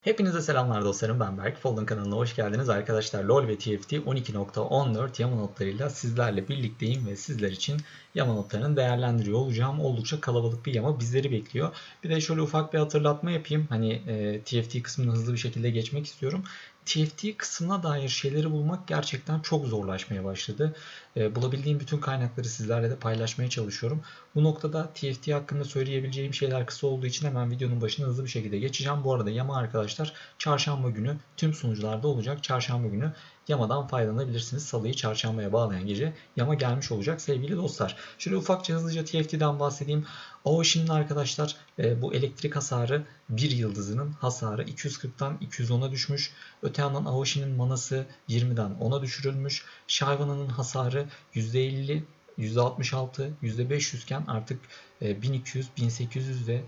Hepinize selamlar dostlarım ben Berk. Folden kanalına hoş geldiniz arkadaşlar. LoL ve TFT 12.14 yama notlarıyla sizlerle birlikteyim ve sizler için yama notlarını değerlendiriyor olacağım. Oldukça kalabalık bir yama bizleri bekliyor. Bir de şöyle ufak bir hatırlatma yapayım. Hani e, TFT kısmını hızlı bir şekilde geçmek istiyorum. TFT kısmına dair şeyleri bulmak gerçekten çok zorlaşmaya başladı. E, bulabildiğim bütün kaynakları sizlerle de paylaşmaya çalışıyorum. Bu noktada TFT hakkında söyleyebileceğim şeyler kısa olduğu için hemen videonun başına hızlı bir şekilde geçeceğim. Bu arada Yama arkadaşlar çarşamba günü tüm sunucularda olacak. Çarşamba günü Yama'dan faydalanabilirsiniz. Salıyı çarşambaya bağlayan gece Yama gelmiş olacak sevgili dostlar. Şöyle ufakça hızlıca TFT'den bahsedeyim. Ocean'ın arkadaşlar e, bu elektrik hasarı bir yıldızının hasarı 240'tan 210'a düşmüş. Öte yandan Aoshi'nin manası 20'den 10'a düşürülmüş. Shyvana'nın hasarı %50 %66, %500 iken artık 1200, 1800 ve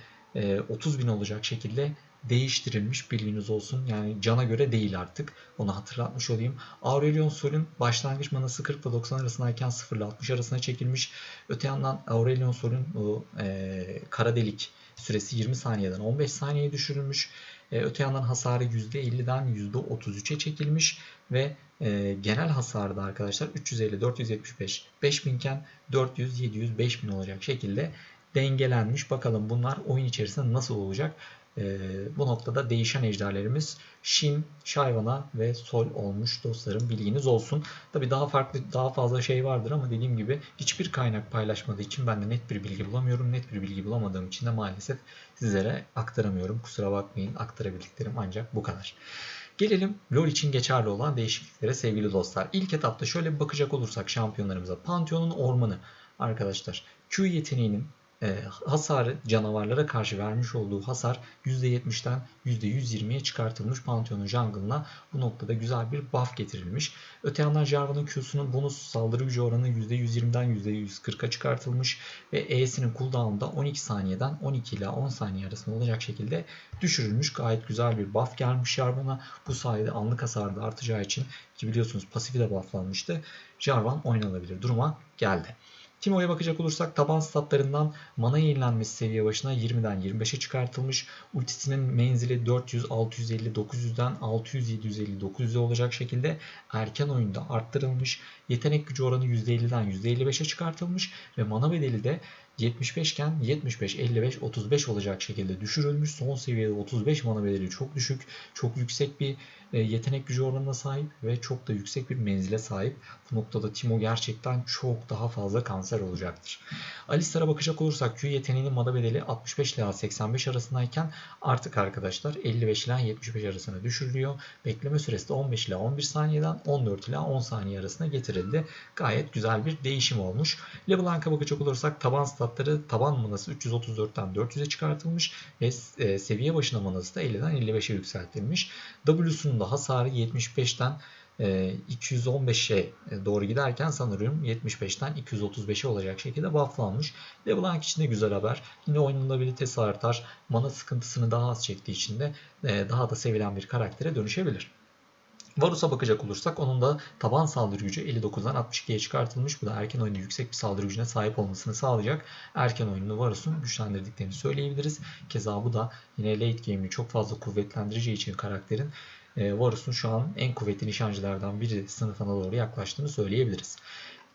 30 bin olacak şekilde değiştirilmiş bilginiz olsun. Yani cana göre değil artık. Onu hatırlatmış olayım. Aurelion Sol'ün başlangıç manası 40 ile 90 arasındayken 0 ile 60 arasına çekilmiş. Öte yandan Aurelion Sol'ün bu e, kara delik süresi 20 saniyeden 15 saniyeye düşürülmüş. E, öte yandan hasarı %50'den %33'e çekilmiş ve e, genel hasarı da arkadaşlar 350, 475, 5000 iken 400, 700, 5000 olacak şekilde dengelenmiş. Bakalım bunlar oyun içerisinde nasıl olacak? E, bu noktada değişen ejderlerimiz Shin, Shyvana ve Sol olmuş dostlarım bilginiz olsun. Tabi daha farklı daha fazla şey vardır ama dediğim gibi hiçbir kaynak paylaşmadığı için ben de net bir bilgi bulamıyorum. Net bir bilgi bulamadığım için de maalesef sizlere aktaramıyorum. Kusura bakmayın aktarabildiklerim ancak bu kadar. Gelelim LoL için geçerli olan değişikliklere sevgili dostlar. İlk etapta şöyle bir bakacak olursak şampiyonlarımıza. Pantheon'un ormanı arkadaşlar Q yeteneğinin e, hasarı canavarlara karşı vermiş olduğu hasar %70'den %120'ye çıkartılmış Pantheon'un jungle'ına bu noktada güzel bir buff getirilmiş. Öte yandan Jarvan'ın Q'sunun bonus saldırı gücü oranı %120'den %140'a çıkartılmış ve E'sinin cooldown'u da 12 saniyeden 12 ile 10 saniye arasında olacak şekilde düşürülmüş. Gayet güzel bir buff gelmiş Jarvan'a. Bu sayede anlık hasar da artacağı için ki biliyorsunuz pasifi de bufflanmıştı. Jarvan oynanabilir duruma geldi. Timo'ya bakacak olursak taban statlarından mana yenilenmesi seviye başına 20'den 25'e çıkartılmış. Ultisinin menzili 400, 650, 900'den 600, 750, 900'e olacak şekilde erken oyunda arttırılmış. Yetenek gücü oranı %50'den %55'e çıkartılmış ve mana bedeli de 75 iken 75, 55, 35 olacak şekilde düşürülmüş. Son seviyede 35 mana bedeli çok düşük. Çok yüksek bir e, yetenek gücü oranına sahip ve çok da yüksek bir menzile sahip. Bu noktada Timo gerçekten çok daha fazla kanser olacaktır. Alistar'a bakacak olursak Q yeteneğinin mana bedeli 65 ila 85 arasındayken artık arkadaşlar 55 ila 75 arasına düşürülüyor. Bekleme süresi de 15 ila 11 saniyeden 14 ila 10 saniye arasına getirildi. Gayet güzel bir değişim olmuş. LeBlanc'a bakacak olursak taban statları taban manası 334'ten 400'e çıkartılmış ve e, seviye başına manası da 50'den 55'e yükseltilmiş. W'sunun da hasarı 75'ten 215'e e, doğru giderken sanırım 75'ten 235'e olacak şekilde bufflanmış. LeBlanc için de güzel haber. Yine oynanabilitesi artar. Mana sıkıntısını daha az çektiği için de e, daha da sevilen bir karaktere dönüşebilir. Varus'a bakacak olursak onun da taban saldırı gücü 59'dan 62'ye çıkartılmış. Bu da erken oyunda yüksek bir saldırı gücüne sahip olmasını sağlayacak. Erken oyunu Varus'un güçlendirdiklerini söyleyebiliriz. Keza bu da yine late game'i çok fazla kuvvetlendireceği için karakterin e, Varus'un şu an en kuvvetli nişancılardan biri sınıfına doğru yaklaştığını söyleyebiliriz.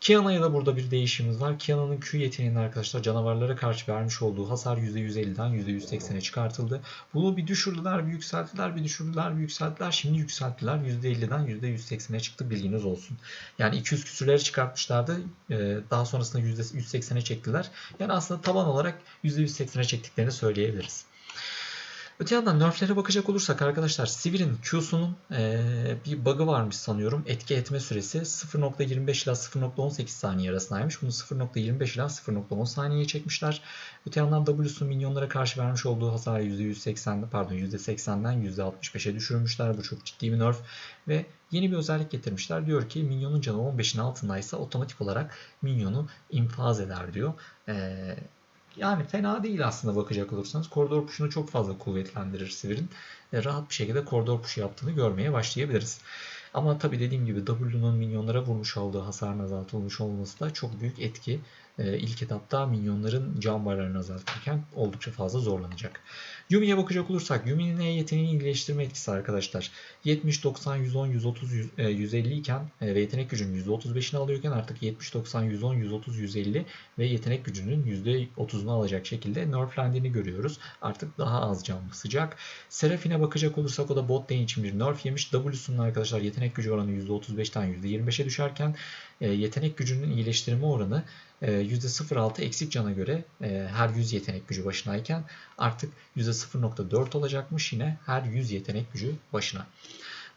Kiana'ya da burada bir değişimimiz var. Kiana'nın Q yeteneğinin arkadaşlar canavarlara karşı vermiş olduğu hasar %150'den %180'e çıkartıldı. Bunu bir düşürdüler, bir yükselttiler, bir düşürdüler, bir yükselttiler. Şimdi yükselttiler. %50'den %180'e çıktı bilginiz olsun. Yani 200 küsürleri çıkartmışlardı. Ee, daha sonrasında %180'e çektiler. Yani aslında taban olarak %180'e çektiklerini söyleyebiliriz. Öte yandan nerflere bakacak olursak arkadaşlar Sivir'in Q'sunun e, bir bug'ı varmış sanıyorum. Etki etme süresi 0.25 ila 0.18 saniye arasındaymış. Bunu 0.25 ila 0.10 saniyeye çekmişler. Öte yandan W'sun minyonlara karşı vermiş olduğu hasarı %180'de pardon %80'den %65'e düşürmüşler. Bu çok ciddi bir nerf ve yeni bir özellik getirmişler. Diyor ki minyonun canı 15'in altındaysa otomatik olarak minyonu infaz eder diyor. Eee yani fena değil aslında bakacak olursanız. Koridor puşunu çok fazla kuvvetlendirir Sivir'in. E, rahat bir şekilde koridor puşu yaptığını görmeye başlayabiliriz. Ama tabi dediğim gibi W'nun minyonlara vurmuş olduğu hasarın azaltılmış olması da çok büyük etki ilk etapta minyonların can barlarını azaltırken oldukça fazla zorlanacak. Yumi'ye bakacak olursak Yumi'nin E yeteneğini iyileştirme etkisi arkadaşlar 70, 90, 110, 130, 100, e, 150 iken e, ve yetenek gücünün %35'ini alıyorken artık 70, 90, 110, 130, 150 ve yetenek gücünün %30'unu alacak şekilde nerflendiğini görüyoruz. Artık daha az can basacak. Seraphine bakacak olursak o da bot lane için bir nerf yemiş. W'sunun arkadaşlar yetenek gücü oranı %35'ten %25'e düşerken e, yetenek gücünün iyileştirme oranı e, %0.6 eksik cana göre e, her 100 yetenek gücü başınayken artık %0.4 olacakmış yine her 100 yetenek gücü başına.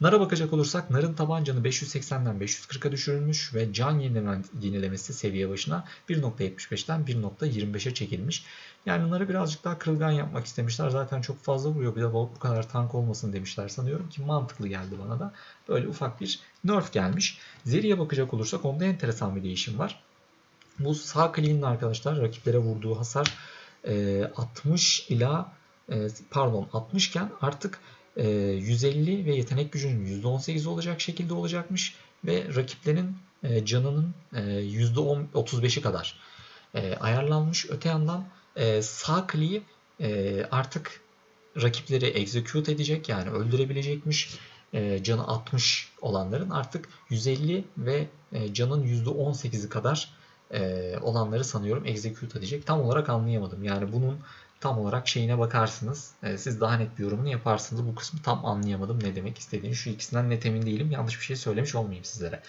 Nar'a bakacak olursak Nar'ın taban canı 580'den 540'a düşürülmüş ve can yenileme, yenilemesi seviye başına 1.75'ten 1.25'e çekilmiş. Yani Nar'ı birazcık daha kırılgan yapmak istemişler. Zaten çok fazla vuruyor. Bir de bu kadar tank olmasın demişler sanıyorum ki mantıklı geldi bana da. Böyle ufak bir nerf gelmiş. Zeri'ye bakacak olursak onda enteresan bir değişim var. Bu sağ kliğinin arkadaşlar rakiplere vurduğu hasar 60 ila pardon 60 iken artık 150 ve yetenek gücünün %18 olacak şekilde olacakmış ve rakiplerin canının %35'i kadar ayarlanmış. Öte yandan sağ kliği artık rakipleri execute edecek yani öldürebilecekmiş. Canı 60 olanların artık 150 ve canın %18'i kadar olanları sanıyorum execute edecek. Tam olarak anlayamadım. Yani bunun tam olarak şeyine bakarsınız. Siz daha net bir yorumunu yaparsınız. Bu kısmı tam anlayamadım ne demek istediğini. Şu ikisinden net emin değilim. Yanlış bir şey söylemiş olmayayım sizlere.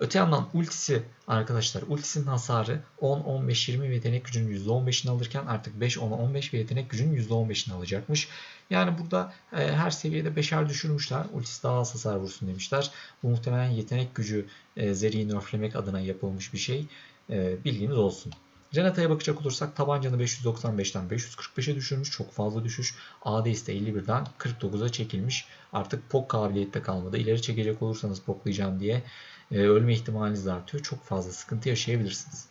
Öte yandan ultisi arkadaşlar ultisinin hasarı 10, 15, 20 ve yetenek gücünün %15'ini alırken artık 5, 10, 15 ve yetenek gücünün %15'ini alacakmış. Yani burada e, her seviyede 5'er düşürmüşler. Ultisi daha az hasar vursun demişler. Bu muhtemelen yetenek gücü e, Zeri'yi nerflemek adına yapılmış bir şey. E, bilginiz olsun. Renata'ya bakacak olursak tabancanı 595'ten 545'e düşürmüş. Çok fazla düşüş. AD ise 51'den 49'a çekilmiş. Artık pok kabiliyette kalmadı. İleri çekecek olursanız poklayacağım diye e, ölme ihtimaliniz de artıyor. Çok fazla sıkıntı yaşayabilirsiniz.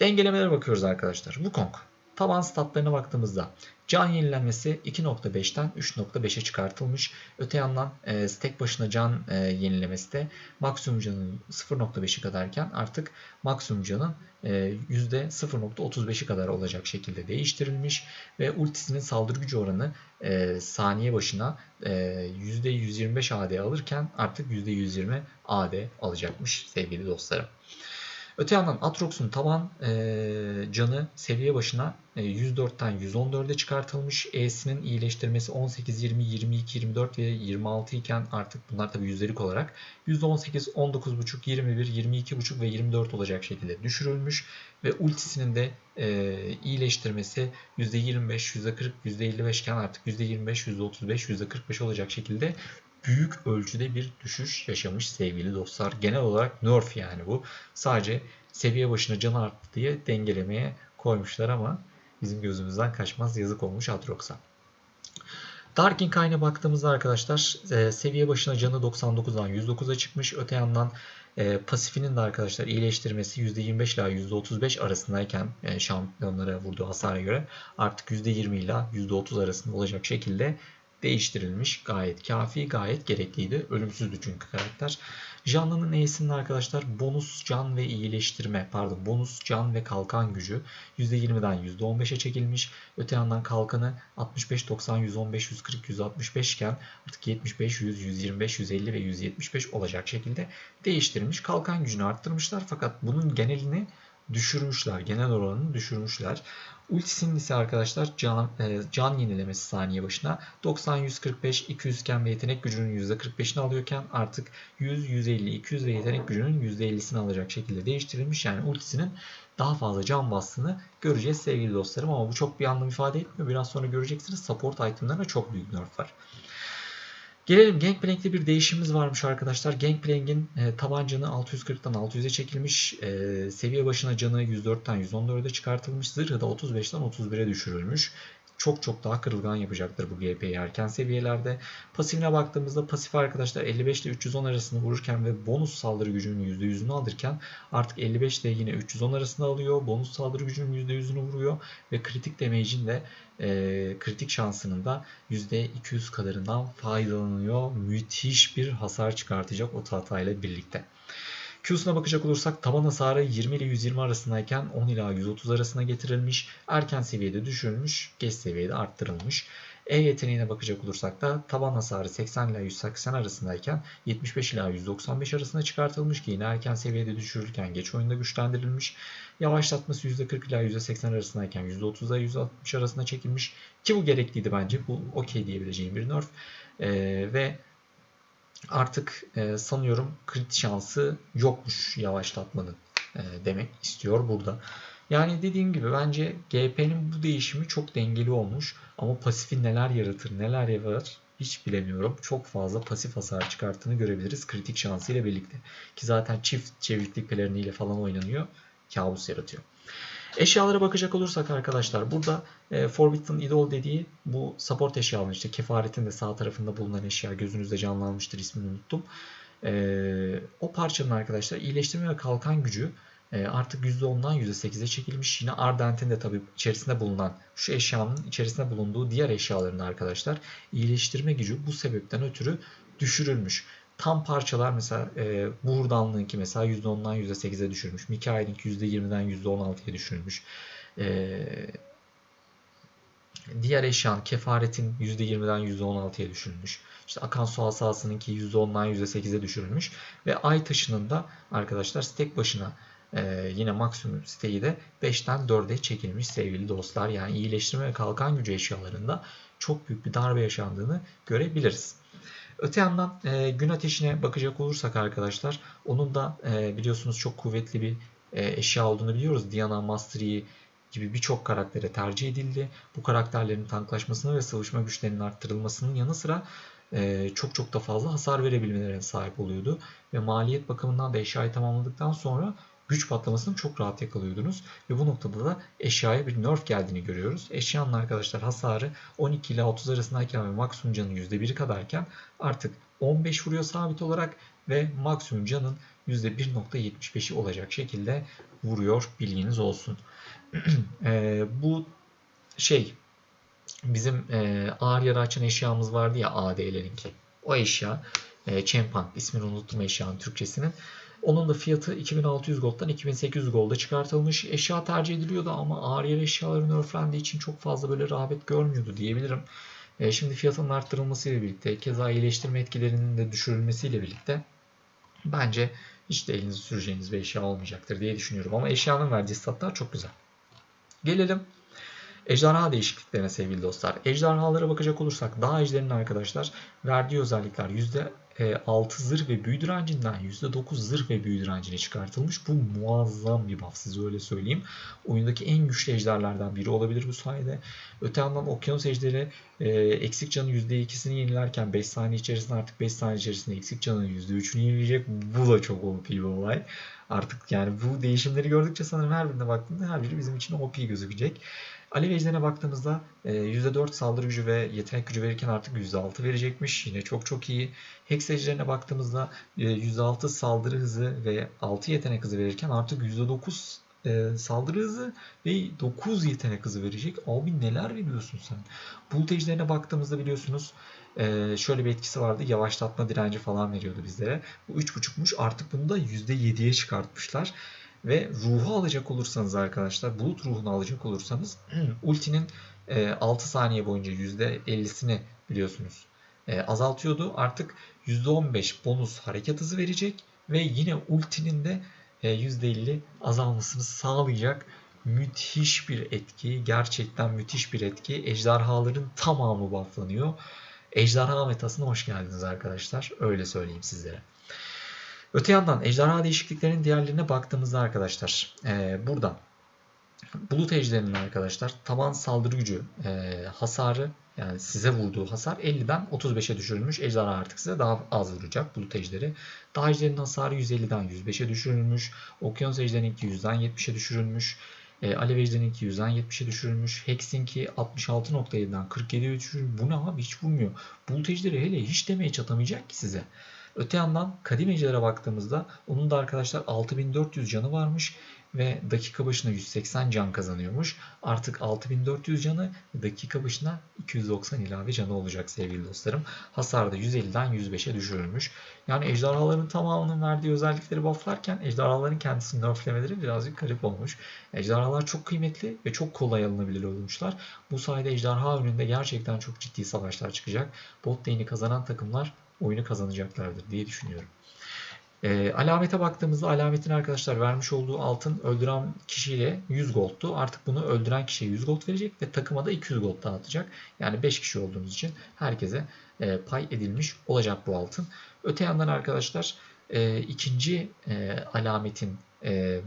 Dengelemelere bakıyoruz arkadaşlar. Wukong taban statlarına baktığımızda can yenilenmesi 2.5'ten 3.5'e çıkartılmış. Öte yandan e, stack başına can e, yenilemesi de maksimum canın 0.5'i kadarken artık maksimum canın e, %0.35'i kadar olacak şekilde değiştirilmiş ve ultisinin saldırı gücü oranı e, saniye başına e, %125 AD alırken artık %120 AD alacakmış sevgili dostlarım. Öte yandan Atrox'un taban e, canı seviye başına e, 104'ten 114'e çıkartılmış. E'sinin iyileştirmesi 18, 20, 22, 24 ve 26 iken artık bunlar tabi yüzdelik olarak %18, 19.5, 21, 22.5 ve 24 olacak şekilde düşürülmüş. Ve ultisinin de e, iyileştirmesi %25, %40, %55 iken artık %25, %35, %45 olacak şekilde büyük ölçüde bir düşüş yaşamış sevgili dostlar. Genel olarak nerf yani bu. Sadece seviye başına can arttı diye dengelemeye koymuşlar ama bizim gözümüzden kaçmaz yazık olmuş Atrox'a. Darkin Kayn'a baktığımızda arkadaşlar e, seviye başına canı 99'dan 109'a çıkmış. Öte yandan e, pasifinin de arkadaşlar iyileştirmesi %25 ile %35 arasındayken e, şampiyonlara vurduğu hasara göre artık %20 ile %30 arasında olacak şekilde değiştirilmiş. Gayet kafi, gayet gerekliydi. Ölümsüzdü çünkü karakter. Canlının E'sinin arkadaşlar bonus can ve iyileştirme, pardon bonus can ve kalkan gücü %20'den %15'e çekilmiş. Öte yandan kalkanı 65, 90, 115, 140, 165 iken artık 75, 100, 125, 150 ve 175 olacak şekilde değiştirilmiş. Kalkan gücünü arttırmışlar fakat bunun genelini düşürmüşler. Genel oranını düşürmüşler. Ultisinin ise arkadaşlar can, e, can yenilemesi saniye başına 90, 145, 200 iken ve yetenek gücünün %45'ini alıyorken artık 100, 150, 200 ve yetenek gücünün %50'sini alacak şekilde değiştirilmiş. Yani ultisinin daha fazla can bastığını göreceğiz sevgili dostlarım ama bu çok bir anlam ifade etmiyor. Biraz sonra göreceksiniz support itemlerine çok büyük nerf var. Gelelim Gangplank'te bir değişimimiz varmış arkadaşlar. Gangplank'in e, tabancanı 640'tan 600'e çekilmiş. E, seviye başına canı 104'ten 114'e çıkartılmış. Zırhı da 35'ten 31'e düşürülmüş çok çok daha kırılgan yapacaktır bu GP'yi erken seviyelerde. Pasifine baktığımızda pasif arkadaşlar 55 ile 310 arasında vururken ve bonus saldırı gücünün %100'ünü alırken artık 55 ile yine 310 arasında alıyor. Bonus saldırı gücünün %100'ünü vuruyor ve kritik damage'in de e, kritik şansının da %200 kadarından faydalanıyor. Müthiş bir hasar çıkartacak o tatayla birlikte. Q'suna bakacak olursak taban hasarı 20 ile 120 arasındayken 10 ila 130 arasına getirilmiş. Erken seviyede düşürülmüş, geç seviyede arttırılmış. E yeteneğine bakacak olursak da taban hasarı 80 ila 180 arasındayken 75 ila 195 arasına çıkartılmış ki yine erken seviyede düşürülürken geç oyunda güçlendirilmiş. Yavaşlatması %40 ila %80 arasındayken %30 ila %60 arasına çekilmiş ki bu gerekliydi bence. Bu okey diyebileceğim bir nerf. Ee, ve artık e, sanıyorum crit şansı yokmuş yavaşlatmanın e, demek istiyor burada. Yani dediğim gibi bence GP'nin bu değişimi çok dengeli olmuş. Ama pasifi neler yaratır, neler yapar hiç bilemiyorum. Çok fazla pasif hasar çıkarttığını görebiliriz kritik şansıyla birlikte. Ki zaten çift çeviklik peleriniyle falan oynanıyor. Kabus yaratıyor. Eşyalara bakacak olursak arkadaşlar burada e, Forbidden Idol dediği bu support eşyaları işte kefaretin de sağ tarafında bulunan eşya gözünüzde canlanmıştır ismini unuttum. E, o parçanın arkadaşlar iyileştirme ve kalkan gücü e, artık %10'dan %8'e çekilmiş. Yine Ardent'in de tabii içerisinde bulunan şu eşyanın içerisinde bulunduğu diğer eşyaların arkadaşlar iyileştirme gücü bu sebepten ötürü düşürülmüş. Tam parçalar mesela e, Buğurdanlığınki mesela %10'dan %8'e düşürmüş. Mikail'inki %20'den %16'ya düşürülmüş. E, diğer eşyan kefaretin %20'den %16'ya düşürülmüş. İşte akan su asasınınki %10'dan %8'e düşürülmüş. Ve ay taşının da arkadaşlar tek başına ee, yine maksimum siteyi de 5'ten 4'e çekilmiş sevgili dostlar. Yani iyileştirme ve kalkan gücü eşyalarında çok büyük bir darbe yaşandığını görebiliriz. Öte yandan e, gün ateşine bakacak olursak arkadaşlar onun da e, biliyorsunuz çok kuvvetli bir e, eşya olduğunu biliyoruz. Diana Mastery gibi birçok karaktere tercih edildi. Bu karakterlerin tanklaşmasını ve sıvışma güçlerinin arttırılmasının yanı sıra e, çok çok da fazla hasar verebilmelerine sahip oluyordu. Ve maliyet bakımından da eşyayı tamamladıktan sonra güç patlamasını çok rahat yakalıyordunuz. Ve bu noktada da eşyaya bir nerf geldiğini görüyoruz. Eşyanın arkadaşlar hasarı 12 ile 30 arasındayken ve maksimum canın %1'i kadarken artık 15 vuruyor sabit olarak ve maksimum canın %1.75'i olacak şekilde vuruyor bilginiz olsun. e, bu şey bizim e, ağır yara açan eşyamız vardı ya AD'lerinki. O eşya e, Champan ismini unuttum eşyanın Türkçesinin. Onun da fiyatı 2600 gold'dan 2800 gold'a çıkartılmış. Eşya tercih ediliyordu ama ağır yer eşyaları nerflendiği için çok fazla böyle rağbet görmüyordu diyebilirim. E, şimdi fiyatının arttırılmasıyla birlikte, keza iyileştirme etkilerinin de düşürülmesiyle birlikte bence hiç de elinizi süreceğiniz bir eşya olmayacaktır diye düşünüyorum. Ama eşyanın verdiği statlar çok güzel. Gelelim Ejderha değişikliklerine sevgili dostlar. Ejderhalara bakacak olursak dağ ejderinin arkadaşlar verdiği özellikler %6 zırh ve büyü direncinden %9 zırh ve büyü direncine çıkartılmış. Bu muazzam bir buff size öyle söyleyeyim. Oyundaki en güçlü ejderlerden biri olabilir bu sayede. Öte yandan okyanus ejderi e, eksik canı %2'sini yenilerken 5 saniye içerisinde artık 5 saniye içerisinde eksik canın %3'ünü yenileyecek. Bu da çok OP bir olay. Artık yani bu değişimleri gördükçe sanırım her birine baktığında her biri bizim için OP gözükecek. Alev ejderine baktığımızda %4 e, saldırı gücü ve yetenek gücü verirken artık %6 verecekmiş. Yine çok çok iyi. Hex ejderine baktığımızda %6 e, saldırı hızı ve 6 yetenek hızı verirken artık %9 e, saldırı hızı ve 9 yetenek hızı verecek. Abi neler veriyorsun sen? Bulut ejderine baktığımızda biliyorsunuz şöyle bir etkisi vardı. Yavaşlatma direnci falan veriyordu bizlere. Bu 3.5'muş. Artık bunu da %7'ye çıkartmışlar. Ve ruhu alacak olursanız arkadaşlar, bulut ruhunu alacak olursanız ultinin 6 e, saniye boyunca %50'sini biliyorsunuz e, azaltıyordu. Artık %15 bonus hareket hızı verecek ve yine ultinin de %50 e, azalmasını sağlayacak müthiş bir etki. Gerçekten müthiş bir etki. Ejderhaların tamamı bufflanıyor. Ejderha metasına hoş geldiniz arkadaşlar. Öyle söyleyeyim sizlere. Öte yandan ejderha değişikliklerinin diğerlerine baktığımızda arkadaşlar e, burada bulut ejderinin arkadaşlar taban saldırı gücü e, hasarı yani size vurduğu hasar 50'den 35'e düşürülmüş. Ejderha artık size daha az vuracak bulut ejderi. Dağ ejderinin hasarı 150'den 105'e düşürülmüş. Okyanus ejderinin 100'den 70'e düşürülmüş. E, Alev ejderinin 100'den 70'e düşürülmüş. Hex'inki 66.7'den 47'ye düşürülmüş. Bu ne abi hiç vurmuyor. Bulut ejderi hele hiç demeye çatamayacak ki size. Öte yandan kadim ejderha baktığımızda onun da arkadaşlar 6400 canı varmış ve dakika başına 180 can kazanıyormuş. Artık 6400 canı dakika başına 290 ilave canı olacak sevgili dostlarım. Hasar da 150'den 105'e düşürülmüş. Yani ejderhaların tamamının verdiği özellikleri bufflarken ejderhaların kendisini nerflemeleri birazcık garip olmuş. Ejderhalar çok kıymetli ve çok kolay alınabilir olmuşlar. Bu sayede ejderha önünde gerçekten çok ciddi savaşlar çıkacak. Bot lane'i kazanan takımlar oyunu kazanacaklardır diye düşünüyorum. E, alamete baktığımızda alametin arkadaşlar vermiş olduğu altın öldüren kişiyle 100 gold'tu. Artık bunu öldüren kişiye 100 gold verecek ve takıma da 200 gold dağıtacak. Yani 5 kişi olduğumuz için herkese e, pay edilmiş olacak bu altın. Öte yandan arkadaşlar e, ikinci e, alametin e,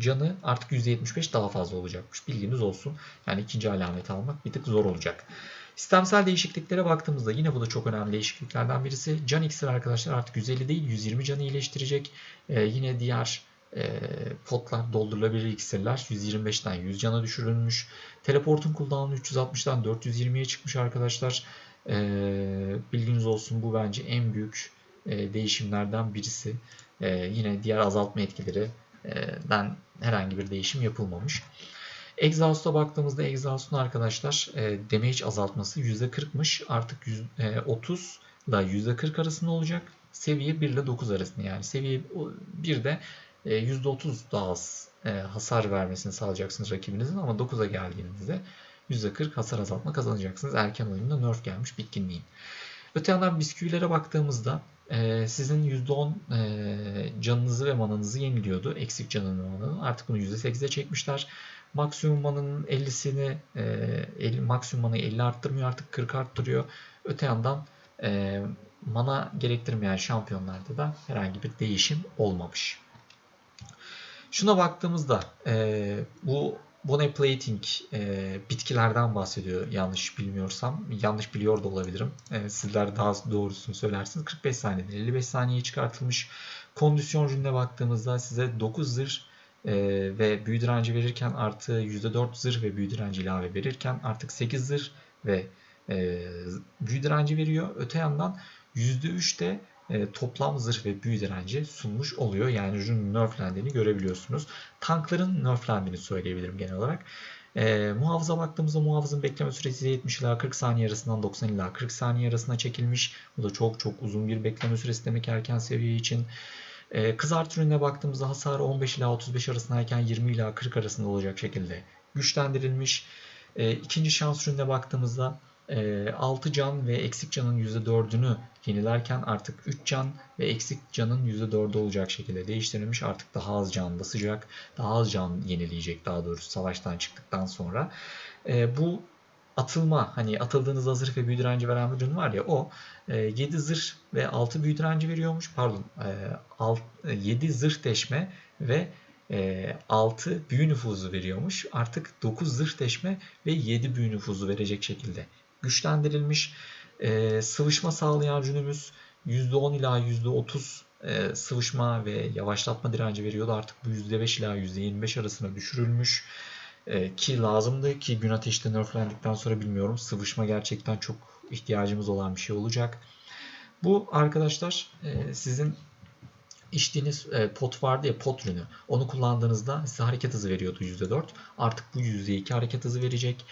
canı artık %75 daha fazla olacakmış. Bilginiz olsun. Yani ikinci alameti almak bir tık zor olacak. Sistemsel değişikliklere baktığımızda yine bu da çok önemli değişikliklerden birisi. Can iksir arkadaşlar artık 150 değil 120 canı iyileştirecek. Ee, yine diğer e, potlar doldurulabilir iksirler 125'ten 100 cana düşürülmüş. Teleportun cooldown'u 360'dan 420'ye çıkmış arkadaşlar. Ee, bilginiz olsun bu bence en büyük e, değişimlerden birisi. Ee, yine diğer azaltma etkileri den herhangi bir değişim yapılmamış. Exhaust'a baktığımızda Exhaust'un arkadaşlar e, damage azaltması %40'mış. Artık 100, e, 30 ile %40 arasında olacak. Seviye 1 ile 9 arasında yani. Seviye 1'de e, %30 daha az e, hasar vermesini sağlayacaksınız rakibinizin ama 9'a geldiğinizde %40 hasar azaltma kazanacaksınız. Erken oyunda nerf gelmiş bitkinliğin. Öte yandan bisküvilere baktığımızda e, sizin %10 e, canınızı ve mananızı yeniliyordu. Eksik canını ve mananı. Artık bunu %8'e çekmişler. Maksimum mananın 50'sini e, 50, maksimum manayı 50 arttırmıyor artık 40 arttırıyor. Öte yandan e, mana gerektirmeyen şampiyonlarda da herhangi bir değişim olmamış. Şuna baktığımızda e, bu Bonnet Plating e, bitkilerden bahsediyor yanlış bilmiyorsam. Yanlış biliyor da olabilirim. E, sizler daha doğrusunu söylersiniz. 45 saniyede 55 saniye çıkartılmış. Kondisyon ürününe baktığımızda size 9 zırh e, ve büyü direnci verirken artı %4 zırh ve büyü direnci ilave verirken artık 8 zırh ve e, büyü direnci veriyor. Öte yandan %3 de e, toplam zırh ve büyü direnci sunmuş oluyor. Yani ürünün nerflendiğini görebiliyorsunuz. Tankların nerflendiğini söyleyebilirim genel olarak. E, muhafıza baktığımızda muhafızın bekleme süresi 70 ila 40 saniye arasından 90 ila 40 saniye arasına çekilmiş. Bu da çok çok uzun bir bekleme süresi demek erken seviye için. E, kızart ürününe baktığımızda hasarı 15 ila 35 arasındayken 20 ila 40 arasında olacak şekilde güçlendirilmiş. E, ikinci şans ürününe baktığımızda 6 can ve eksik canın %4'ünü yenilerken artık 3 can ve eksik canın %4'ü olacak şekilde değiştirilmiş. Artık daha az can basacak, daha az can yenileyecek daha doğrusu savaştan çıktıktan sonra. Bu atılma hani atıldığınızda zırh ve büyü direnci veren bir ürün var ya o 7 zırh ve 6 büyü direnci veriyormuş. Pardon 7 zırh deşme ve 6 büyü nüfuzu veriyormuş. Artık 9 zırh deşme ve 7 büyü nüfuzu verecek şekilde güçlendirilmiş. E, sıvışma sağlayan rünümüz %10 ila %30 e, sıvışma ve yavaşlatma direnci veriyordu. Artık bu %5 ila %25 arasına düşürülmüş. E, ki lazımdı ki gün ateşte nerflendikten sonra bilmiyorum. Sıvışma gerçekten çok ihtiyacımız olan bir şey olacak. Bu arkadaşlar e, sizin içtiğiniz e, pot vardı ya pot ürünü. Onu kullandığınızda size hareket hızı veriyordu %4. Artık bu %2 hareket hızı verecek.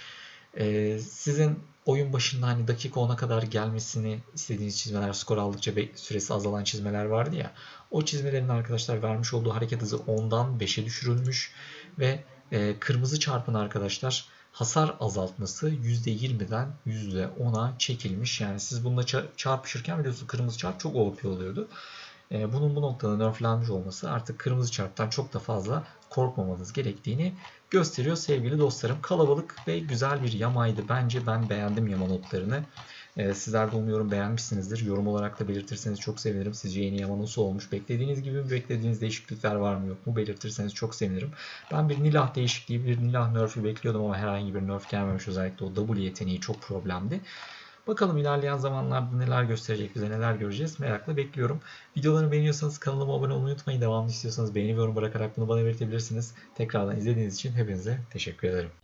E, sizin oyun başında hani dakika 10'a kadar gelmesini istediğiniz çizmeler, skor aldıkça süresi azalan çizmeler vardı ya. O çizmelerin arkadaşlar vermiş olduğu hareket hızı 10'dan 5'e düşürülmüş ve e, kırmızı çarpın arkadaşlar hasar azaltması %20'den %10'a çekilmiş. Yani siz bununla çarpışırken biliyorsunuz kırmızı çarp çok OP oluyordu. E, bunun bu noktada nerflenmiş olması artık kırmızı çarptan çok da fazla korkmamanız gerektiğini gösteriyor sevgili dostlarım. Kalabalık ve güzel bir yamaydı. Bence ben beğendim yama notlarını. Ee, sizler de umuyorum beğenmişsinizdir. Yorum olarak da belirtirseniz çok sevinirim. Sizce yeni yama nasıl olmuş? Beklediğiniz gibi mi? Beklediğiniz değişiklikler var mı yok mu? Belirtirseniz çok sevinirim. Ben bir Nilah değişikliği, bir Nilah nerf'ü bekliyordum ama herhangi bir nerf gelmemiş. Özellikle o W yeteneği çok problemdi. Bakalım ilerleyen zamanlarda neler gösterecek bize neler göreceğiz merakla bekliyorum. Videolarımı beğeniyorsanız kanalıma abone olmayı unutmayın. Devamlı istiyorsanız beğeni ve yorum bırakarak bunu bana belirtebilirsiniz. Tekrardan izlediğiniz için hepinize teşekkür ederim.